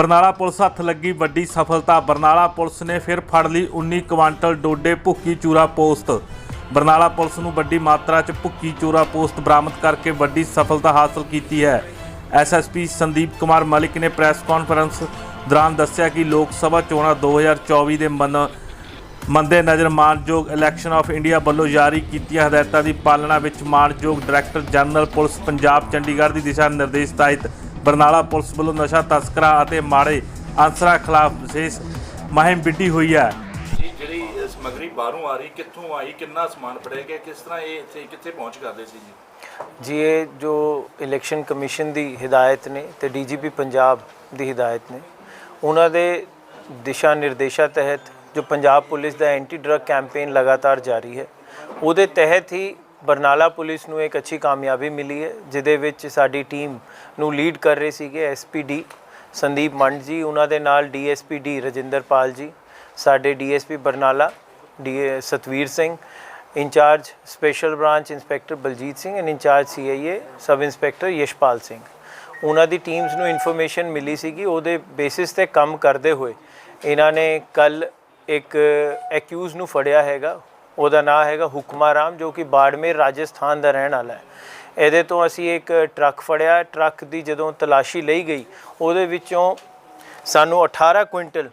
Barnala police ਹੱਥ ਲੱਗੀ ਵੱਡੀ ਸਫਲਤਾ। ਬਰਨਾਲਾ ਪੁਲਿਸ ਨੇ ਫਿਰ ਫੜ ਲਈ 19 ਕੁਆਂਟਲ ਡੋਡੇ ਭੁੱਕੀ ਚੂਰਾ ਪੋਸਟ। ਬਰਨਾਲਾ ਪੁਲਿਸ ਨੂੰ ਵੱਡੀ ਮਾਤਰਾ 'ਚ ਭੁੱਕੀ ਚੂਰਾ ਪੋਸਟ ਬਰਾਮਦ ਕਰਕੇ ਵੱਡੀ ਸਫਲਤਾ ਹਾਸਲ ਕੀਤੀ ਹੈ। ਐਸਐਸਪੀ ਸੰਦੀਪ ਕੁਮਾਰ ਮਲਿਕ ਨੇ ਪ੍ਰੈਸ ਕਾਨਫਰੰਸ ਦੌਰਾਨ ਦੱਸਿਆ ਕਿ ਲੋਕ ਸਭਾ ਚੋਣਾਂ 2024 ਦੇ ਮਨ ਮੰਦੇ ਨਜ਼ਰ ਮਾਨਯੋਗ ਇਲੈਕਸ਼ਨ ਆਫ ਇੰਡੀਆ ਵੱਲੋਂ ਜਾਰੀ ਕੀਤੀਆਂ ਹਦਾਇਤਾਂ ਦੀ ਪਾਲਣਾ ਵਿੱਚ ਮਾਨਯੋਗ director general police Punjab Chandigarh ਦੀ ਦਿਸ਼ਾ ਨਿਰਦੇਸ਼ ਤਹਿਤ ਬਰਨਾਲਾ ਪੁਲਿਸ ਵੱਲੋਂ ਨਸ਼ਾ ਤਸਕਰਾਂ ਅਤੇ ਮਾੜੇ ਅਨਸਰਾਂ ਖਿਲਾਫ ਵਿਸ਼ੇਸ਼ ਮੁਹਿੰਮ ਵਿੱਢੀ ਹੋਈ ਹੈ। ਇਹ ਜਿਹੜੀ ਸਮਗਰੀ ਬਾਹਰੋਂ ਆ ਰਹੀ ਕਿੱਥੋਂ ਆਈ ਕਿੰਨਾ ਸਮਾਨ ਫੜਿਆ ਗਿਆ ਕਿਸ ਤਰ੍ਹਾਂ ਇਹ ਇੱਥੇ ਕਿੱਥੇ ਪਹੁੰਚ ਕਰਦੇ ਸੀ ਜੀ? ਜੀ ਇਹ ਜੋ ਇਲੈਕਸ਼ਨ ਕਮਿਸ਼ਨ ਦੀ ਹਦਾਇਤ ਨੇ ਤੇ ਡੀਜੀਪੀ ਪੰਜਾਬ ਦੀ ਹਦਾਇਤ ਨੇ ਉਹਨਾਂ ਦੇ ਦਿਸ਼ਾ ਨਿਰਦੇਸ਼ਾਂ ਤਹਿਤ ਜੋ ਪੰਜਾਬ ਪੁਲਿਸ ਦਾ ਐਂਟੀ ਡਰੱਗ ਕੈਂਪੇਨ ਲਗਾਤਾਰ ਜਾਰੀ ਹੈ ਉਹਦੇ ਤਹਿਤ ਹੀ ਬਰਨਾਲਾ ਪੁਲਿਸ ਨੂੰ ਇੱਕ ਅੱਛੀ ਕਾਮਯਾਬੀ ਮਿਲੀ ਹੈ, ਜਿਹਦੇ ਵਿੱਚ ਸਾਡੀ ਟੀਮ ਨੂੰ ਲੀਡ ਕਰ ਰਹੇ ਸੀਗੇ ਐਸਪੀਡੀ ਸੰਦੀਪ ਮੰਡ ਜੀ, ਉਹਨਾਂ ਦੇ ਨਾਲ ਡੀਐਸਪੀ ਡੀ ਰਜਿੰਦਰਪਾਲ ਜੀ, ਸਾਡੇ DSP Barnala D Satvir Singh, in charge special branch inspector Baljit Singh and in charge CIA sub inspector Yashpal Singh. ਉਹਨਾਂ ਦੀ ਟੀਮਸ ਨੂੰ ਇਨਫੋਰਮੇਸ਼ਨ ਮਿਲੀ ਸੀਗੀ, ਉਹਦੇ ਬੇਸਿਸ ਤੇ ਕੰਮ ਕਰਦੇ ਹੋਏ। ਇਹਨਾਂ ਨੇ ਕੱਲ ਇੱਕ ਐਕਿਊਜ਼ ਨੂੰ ਫੜਿਆ ਹੈਗਾ ਉਹਦਾ ਨਾਮ ਹੈਗਾ ਹੁਕਮਾ ਰਾਮ, ਜੋ ਕਿ ਬਾੜਮੇਰ ਰਾਜਸਥਾਨ ਦਾ ਰਹਿਣ ਵਾਲਾ ਹੈ। ਇਹਦੇ ਤੋਂ ਅਸੀਂ ਇੱਕ ਟਰੱਕ ਫੜਿਆ। ਟਰੱਕ ਦੀ ਜਦੋਂ ਤਲਾਸ਼ੀ ਲਈ ਗਈ, ਉਹਦੇ ਵਿੱਚੋਂ ਸਾਨੂੰ 18 quintal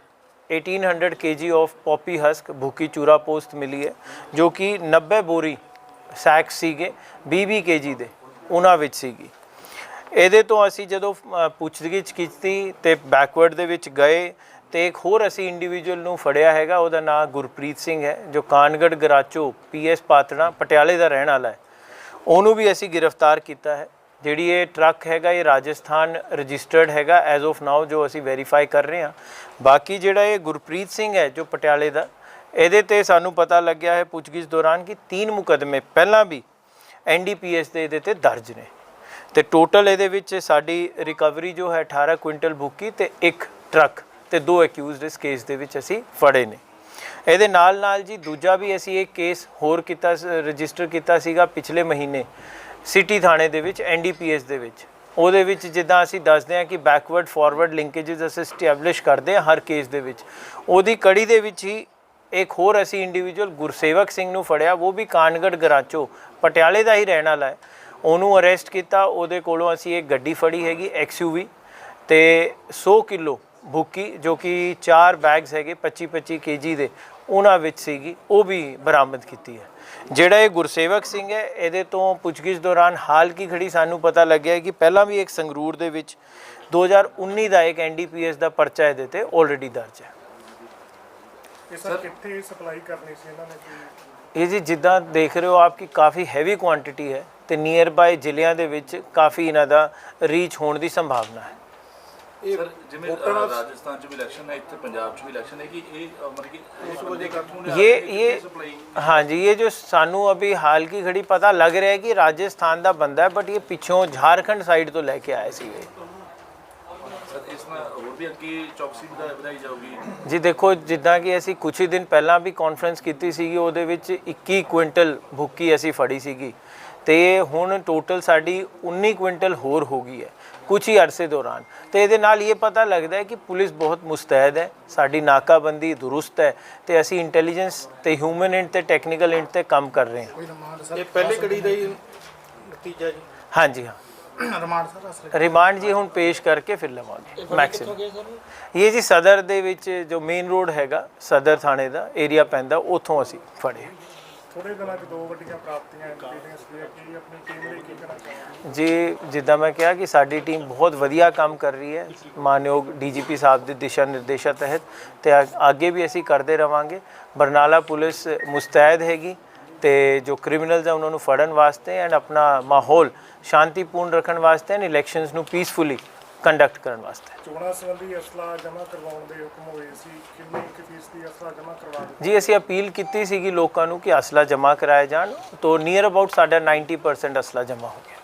1800 kg of poppy husk ਭੁੱਕੀ ਚੂਰਾ ਪੋਸਟ ਮਿਲੀ ਹੈ, ਜੋ ਕਿ 90 ਬੋਰੀ ਸੈਕ ਸੀਗੇ 20 kg ਦੇ, ਉਹਨਾਂ ਵਿੱਚ ਸੀਗੀ। ਇਹਦੇ ਤੋਂ ਅਸੀਂ ਜਦੋਂ ਪੁੱਛਗਿੱਛ ਕੀਤੀ ਤੇ ਬੈਕਵਰਡ ਦੇ ਵਿੱਚ ਗਏ ਤੇ ਇੱਕ ਹੋਰ ਅਸੀਂ ਇੰਡੀਵਿਜੂਅਲ ਨੂੰ ਫੜਿਆ ਹੈਗਾ, ਉਹਦਾ ਨਾਮ ਗੁਰਪ੍ਰੀਤ ਸਿੰਘ ਹੈ, ਜੋ ਕਾਨਗੜ ਗਰਾਚੋ ਪੀਐਸ ਪਾਤੜਾ ਪਟਿਆਲੇ ਦਾ ਰਹਿਣ ਵਾਲਾ ਹੈ। ਉਹਨੂੰ ਵੀ ਅਸੀਂ ਗ੍ਰਿਫਤਾਰ ਕੀਤਾ ਹੈ। ਜਿਹੜੀ ਇਹ ਟਰੱਕ ਹੈਗਾ, ਇਹ ਰਾਜਸਥਾਨ ਰਜਿਸਟਰਡ ਹੈਗਾ ਐਜ਼ ਆਫ ਨਾਓ ਜੋ ਅਸੀਂ ਵੈਰੀਫਾਈ ਕਰ ਰਹੇ ਹਾਂ। ਬਾਕੀ ਜਿਹੜਾ ਇਹ ਗੁਰਪ੍ਰੀਤ ਸਿੰਘ ਹੈ, ਜੋ ਪਟਿਆਲੇ ਦਾ, ਇਹਦੇ ਤੇ ਸਾਨੂੰ ਪਤਾ ਲੱਗਿਆ ਹੈ ਪੁੱਛਗਿੱਛ ਦੌਰਾਨ ਕਿ ਤਿੰਨ ਮੁਕਦਮੇ ਪਹਿਲਾਂ ਵੀ ਐਨਡੀਪੀਐਸ ਦੇ ਇਹਦੇ ਤੇ ਦਰਜ ਨੇ। ਤੇ ਟੋਟਲ ਇਹਦੇ ਵਿੱਚ ਸਾਡੀ ਰਿਕਵਰੀ ਜੋ ਹੈ 18 ਕੁਇੰਟਲ ਬੁੱਕੀ ਤੇ ਇੱਕ ਟਰੱਕ ਤੇ ਦੋ ਅਕਿਊਜ਼ਡ ਇਸ ਕੇਸ ਦੇ ਵਿੱਚ ਅਸੀਂ ਫੜੇ ਨੇ। ਇਹਦੇ ਨਾਲ ਨਾਲ ਜੀ ਦੂਜਾ ਵੀ ਅਸੀਂ ਇਹ ਕੇਸ ਹੋਰ ਕੀਤਾ ਰਜਿਸਟਰ ਕੀਤਾ ਸੀਗਾ ਪਿਛਲੇ ਮਹੀਨੇ ਸਿਟੀ ਥਾਣੇ ਦੇ ਵਿੱਚ ਐਨਡੀਪੀਐਸ ਦੇ ਵਿੱਚ। ਉਹਦੇ ਵਿੱਚ ਜਿੱਦਾਂ ਅਸੀਂ ਦੱਸਦੇ ਹਾਂ ਕਿ ਬੈਕਵਰਡ ਫਾਰਵਰਡ ਲਿੰਕੇजेस ਅਸੀਂ ਸਟੈਬਲਿਸ਼ ਕਰਦੇ ਹਾਂ ਹਰ ਕੇਸ ਦੇ ਵਿੱਚ। ਉਹਦੀ ਕੜੀ ਦੇ ਵਿੱਚ ਹੀ ਇੱਕ ਹੋਰ ਅਸੀਂ ਇੰਡੀਵਿਜੂਅਲ ਗੁਰਸੇਵਕ ਸਿੰਘ ਨੂੰ ਫੜਿਆ, ਉਹ ਵੀ ਕਾਨਗੜ ਗਰਾਚੋ, ਪਟਿਆਲੇ ਦਾ ਹੀ ਰਹਿਣ ਵਾਲਾ ਹੈ। ਉਹਨੂੰ ਅਰੈਸਟ ਕੀਤਾ, ਉਹਦੇ ਕੋਲੋਂ ਅਸੀਂ ਇੱਕ ਗੱਡੀ ਫੜੀ ਹੈਗੀ ਐਕਸਯੂਵੀ ਤੇ 100 ਕਿਲੋ ਭੁੱਕੀ ਜੋ ਕਿ 4 ਬੈਗਸ ਹੈਗੇ 25 25 ਕੇਜੀ ਦੇ ਉਹਨਾਂ ਵਿੱਚ ਸੀਗੀ ਉਹ ਵੀ ਬਰਾਮਦ ਕੀਤੀ ਹੈ। ਜਿਹੜਾ ਇਹ ਗੁਰਸੇਵਕ ਸਿੰਘ ਹੈ ਇਹਦੇ ਤੋਂ ਪੁੱਛਗਿੱਛ ਦੌਰਾਨ ਹਾਲ ਕੀ ਖੜੀ ਸਾਨੂੰ ਪਤਾ ਲੱਗਿਆ ਕਿ ਪਹਿਲਾਂ ਵੀ ਇੱਕ ਸੰਗਰੂਰ ਦੇ ਵਿੱਚ 2019 ਦਾ ਇੱਕ ਐਨਡੀਪੀਐਸ ਦਾ ਪਰਚਾ ਇਹਦੇ ਤੇ ਆਲਰੇਡੀ ਦਰਜ ਹੈ। ਇਹ ਸਰ ਕਿੱਥੇ ਸਪਲਾਈ ਕਰਨੀ ਸੀ ਇਹਨਾਂ ਨੇ ਕੋਈ ਇਹ ਜੀ ਜਿੱਦਾਂ ਦੇਖ ਰਹੇ ਹੋ ਆਪ ਕਿ ਕਾਫੀ ਹੈਵੀ ਕੁਆਂਟੀਟੀ ਹੈ ਤੇ ਨੀਅਰ ਬਾਈ ਜ਼ਿਲ੍ਹਿਆਂ ਦੇ ਵਿੱਚ ਕਾਫੀ ਇਹਨਾਂ ਦਾ ਰੀਚ ਹੋਣ ਦੀ ਸੰਭਾਵਨਾ ਹੈ। ਸਰ ਜਿਵੇਂ ਅ, ਰਾਜਸਥਾਨ 'ਚ ਵੀ ਇਲੈਕਸ਼ਨ ਹੈ ਇੱਥੇ ਪੰਜਾਬ 'ਚ ਵੀ ਇਲੈਕਸ਼ਨ ਹੈ ਕਿ ਇਹ ਅ, ਮਤਲਬ ਕਿ ਉਸ ਵਜ੍ਹਾ ਕਿੱਥੋਂ ਲਿਆ ये ਕੇ ये ਕਿੱਥੇ supply? हाँ जी ये जो सानू अभी हाल की घड़ी पता लग रहा है कि राजस्थान ਦਾ ਬੰਦਾ ਹੈ ਬਟ ਇਹ ਪਿੱਛੋਂ ਝਾਰਖੰਡ ਸਾਈਡ ਤੋਂ ਲੈ ਕੇ ਆਏ ਸੀਗੇ ਸਰ ਇਸ ਨਾਲ ਹੋਰ ਵੀ ਅੱਗੇ ਚੌਕਸੀ ਵਧਾ- ਵਧਾਈ ਜਾਊਗੀ ਜੀ ਦੇਖੋ ਜਿੱਦਾਂ ਕਿ ਅਸੀਂ ਕੁਝ ਹੀ ਦਿਨ ਪਹਿਲਾਂ ਵੀ ਕਾਨਫਰੰਸ ਕੀਤੀ ਸੀਗੀ ਉਹਦੇ ਵਿੱਚ 21 ਕੁਇੰਟਲ ਭੁੱਕੀ ਅਸੀਂ ਫੜੀ ਸੀਗੀ ਤੇ ਹੁਣ ਟੋਟਲ ਸਾਡੀ 19 ਕੁਇੰਟਲ ਹੋਰ ਹੋ ਗਈ ਹੈ ਕੁਝ ਹੀ ਅਰਸੇ ਦੌਰਾਨ। ਤੇ ਇਹਦੇ ਨਾਲ ਇਹ ਪਤਾ ਲੱਗਦਾ ਹੈ ਕਿ ਪੁਲਿਸ ਬਹੁਤ ਮੁਸਤੈਦ ਹੈ ਸਾਡੀ ਨਾਕਾਬੰਦੀ ਦੁਰੁਸਤ ਹੈ ਤੇ ਅਸੀਂ ਇੰਟੈਲੀਜੈਂਸ ਤੇ ਹਿਊਮਨ ਇੰਟ ਤੇ ਟੈਕਨੀਕਲ ਇੰਟ ਤੇ ਕੰਮ ਕਰ ਰਹੇ ਹਾਂ। ਇਹ ਪਹਿਲੀ ਕੜੀ ਦਾ ਹੀ ਨਤੀਜਾ ਜੀ। ਹਾਂਜੀ ਹਾਂ। ਰਿਮਾਂਡ ਸਰ ਰਿਮਾਂਡ ਜੀ ਹੁਣ ਪੇਸ਼ ਕਰਕੇ ਫਿਰ ਲਵਾਂਗੇ ਮੈਕਸਿਮਮ ਇਹ ਜੀ ਸਦਰ ਦੇ ਵਿੱਚ ਜੋ ਮੇਨ ਰੋਡ ਹੈਗਾ ਸਦਰ ਥਾਣੇ ਦਾ ਏਰੀਆ ਪੈਂਦਾ ਉੱਥੋਂ ਅਸੀਂ ਫੜੇ ਥੋੜੇ ਦਿਨਾਂ 'ਚ ਦੋ ਵੱਡੀਆਂ ਪ੍ਰਾਪਤੀਆਂ ਇੰਟੈਲੀਜੈਂਸ ਦੀਆਂ ਕੀ ਆਪਣੀ ਟੀਮ ਲਈ ਕੀ ਕਰਨਾ ਚਾਹੁੰਦੇ ਜੀ, ਜਿੱਦਾਂ ਮੈਂ ਕਿਹਾ ਕਿ ਸਾਡੀ ਟੀਮ ਬਹੁਤ ਵਧੀਆ ਕੰਮ ਕਰ ਰਹੀ ਹੈ। ਮਾਨਯੋਗ ਡੀਜੀਪੀ ਸਾਹਿਬ ਦੇ ਦਿਸ਼ਾ ਨਿਰਦੇਸ਼ਾਂ ਤਹਿਤ ਤੇ ਅ- ਅੱਗੇ ਵੀ ਅਸੀਂ ਕਰਦੇ ਰਵਾਂਗੇ। ਬਰਨਾਲਾ ਪੁਲਿਸ ਮੁਸਤੈਦ ਹੈਗੀ ਤੇ ਜੋ ਕ੍ਰਿਮੀਨਲਸ ਆ, ਉਹਨਾਂ ਨੂੰ ਫੜਨ ਵਾਸਤੇ ਐਂਡ ਆਪਣਾ ਮਾਹੌਲ ਸ਼ਾਂਤੀਪੂਰਨ ਰੱਖਣ ਵਾਸਤੇ ਐਂਡ ਇਲੈਕਸ਼ਨਸ ਨੂੰ ਪੀਸਫੁਲੀ ਕੰਡਕਟ ਕਰਨ ਵਾਸਤੇ। ਚੋਣਾਂ ਸੰਬੰਧੀ ਅਸਲਾ ਜਮ੍ਹਾਂ ਕਰਵਾਉਣ ਦੇ ਹੁਕਮ ਹੋਏ ਸੀ। ਕਿੰਨੀ ਕੁ ਫੀਸਦੀ ਅਸਲਾ ਜਮ੍ਹਾਂ ਕਰਵਾ ਦਿੱਤਾ? ਜੀ ਅਸੀਂ ਅਪੀਲ ਕੀਤੀ ਸੀਗੀ ਲੋਕਾਂ ਨੂੰ ਕਿ ਅਸਲਾ ਜਮ੍ਹਾਂ ਕਰਾਇਆ ਜਾਣ। ਤੋਂ ਨੀਅਰ ਅਬਾਊਟ ਸਾਡਾ 90% ਅਸਲਾ ਜਮ੍ਹਾਂ ਹੋ ਗਿਆ।